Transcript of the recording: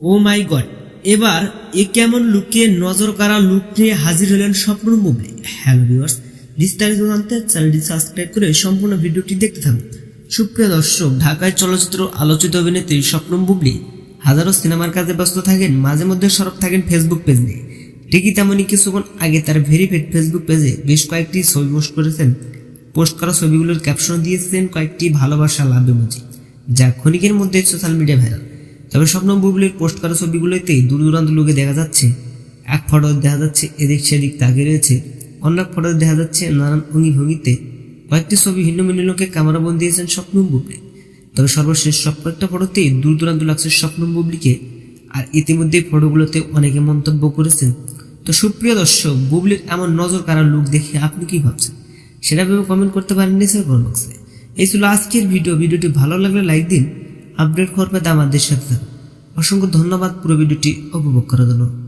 ও মাই god, এবার এ কেমন লুকে নজর কারা লুক নিয়ে হাজির হলেন স্বপ্ন মুভি হ্যালো ভিউয়ার্স, বিস্তারিত জানতে চ্যানেলটি সাবস্ক্রাইব করে সম্পূর্ণ ভিডিওটি দেখতে থাকুন। সুপ্রিয় দর্শক, ঢাকায় চলচ্চিত্র আলোচিত অভিনেত্রী স্বপ্ন বুবলি হাজারো সিনেমার কাজে ব্যস্ত থাকেন, মাঝে মধ্যে সরব থাকেন ফেসবুক পেজ নিয়ে। ঠিকই তেমনই কিছুক্ষণ আগে তার ভেরিফাইড ফেসবুক পেজে বেশ কয়েকটি ছবি পোস্ট করেছেন। পোস্ট করা ছবিগুলোর ক্যাপশন দিয়েছিলেন কয়েকটি ভালোবাসা লাভ ইমোজি, যা ক্ষণিকের মধ্যে সোশ্যাল মিডিয়া ভাইরাল। তবে স্বপ্ন বুবলির পোস্ট করা ছবিগুলোতে দূর দূরান্ত লোকে দেখা যাচ্ছে। এক ফটো দেখা যাচ্ছে এদিক সেদিক তাকিয়ে রয়েছে। অন্য এক ফটো দেখা যাচ্ছে নানান অঙ্গি ভঙ্গিতে। কয়েকটি ছবি ভিন্ন ভিন্ন লোকে ক্যামেরা বন্দি দিয়েছেন স্বপ্ন বুবলি। তবে সর্বশেষ সব কয়েকটা ফটোতে দূর দূরান্ত লাগছে স্বপ্ন বুবলিকে। আর ইতিমধ্যেই ফটোগুলোতে অনেকে মন্তব্য করেছেন। তো সুপ্রিয় দর্শক, বুবলির এমন নজর কারা লুক দেখে আপনি কি ভাবছেন? সেটা ভেবে কমেন্ট করতে পারেন নিচের কমেন্ট বক্সে। এই ছিল আজকের ভিডিও। ভিডিওটি ভালো লাগলে লাইক দিন। আপডেট করবে আমাদের সাথে অসংখ্য ধন্যবাদ। পুরো ভিডিওটি উপভোগ করার জন্য।